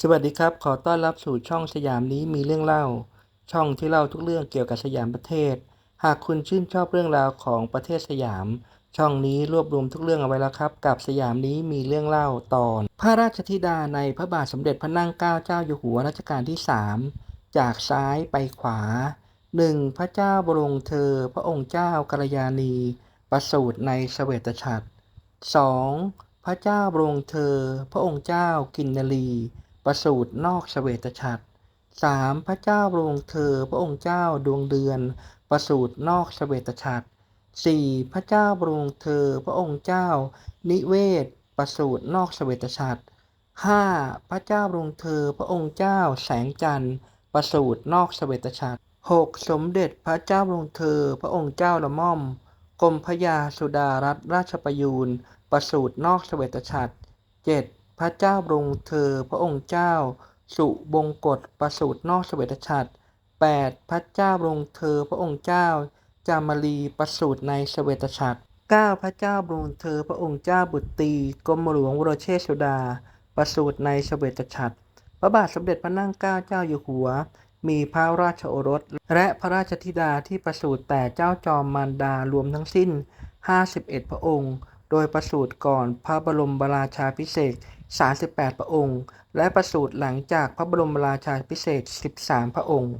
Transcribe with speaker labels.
Speaker 1: สวัสดีครับ ขอต้อนรับสู่ช่องสยามนี้มีเรื่องเล่า ช่องที่เล่าทุกเรื่องเกี่ยวกับสยามประเทศ หากคุณชื่นชอบเรื่องราวของประเทศสยาม ช่องนี้รวบรวมทุกเรื่องเอาไว้แล้วครับ กับสยามนี้มีเรื่องเล่าตอน พระราชธิดาในพระบาทสมเด็จพระนั่งเกล้าเจ้าอยู่หัวรัชกาลที่ 3 จากซ้ายไปขวา 1. พระเจ้าบรมเธอ พระองค์เจ้ากัลยาณี ประสูติในเสวตฉัตร 2. พระเจ้าบรมเธอ พระองค์เจ้ากินนรี ประสูตินอกเสเวตฉัตร 3. พระเจ้าบรมเธอพระองค์เจ้าดวงเดือน ประสูตินอกเสเวตฉัตร 4. พระเจ้าบรมเธอพระองค์เจ้า นิเวศ ประสูตินอกเสเวตฉัตร 5. พระเจ้าบรมเธอพระองค์เจ้าแสงจันทร์ ประสูตินอกเสเวตฉัตร 6. สมเด็จพระเจ้าบรมเธอพระองค์เจ้าละม่อมกรมพระยาสุดารัตนราชประยูรประสูตินอกเสเวตฉัตร 7. พระเจ้าบรมเธอพระองค์เจ้า สุบงกฎประสูตินอกเสเวตฉัตร 8. พระเจ้าบรมเธอพระองค์เจ้า จามรีประสูติในเสเวตฉัตร 9. พระเจ้าบรมเธอพระองค์เจ้าบุตรีกรมหลวงวรเชษสุดา ประสูติในเสเวตฉัตร พระบาทสมเด็จพระนั่งเกล้าเจ้าอยู่หัว มีพระราชโอรส และพระราชธิดาที่ประสูติแต่เจ้าจอมมารดารวมทั้งสิ้น 51 พระองค์ โดยประสูติก่อนพระบรมราชาพิเศษ38 พระองค์ และประสูติหลังจากพระบรมราชาพิเศษ 13 พระองค์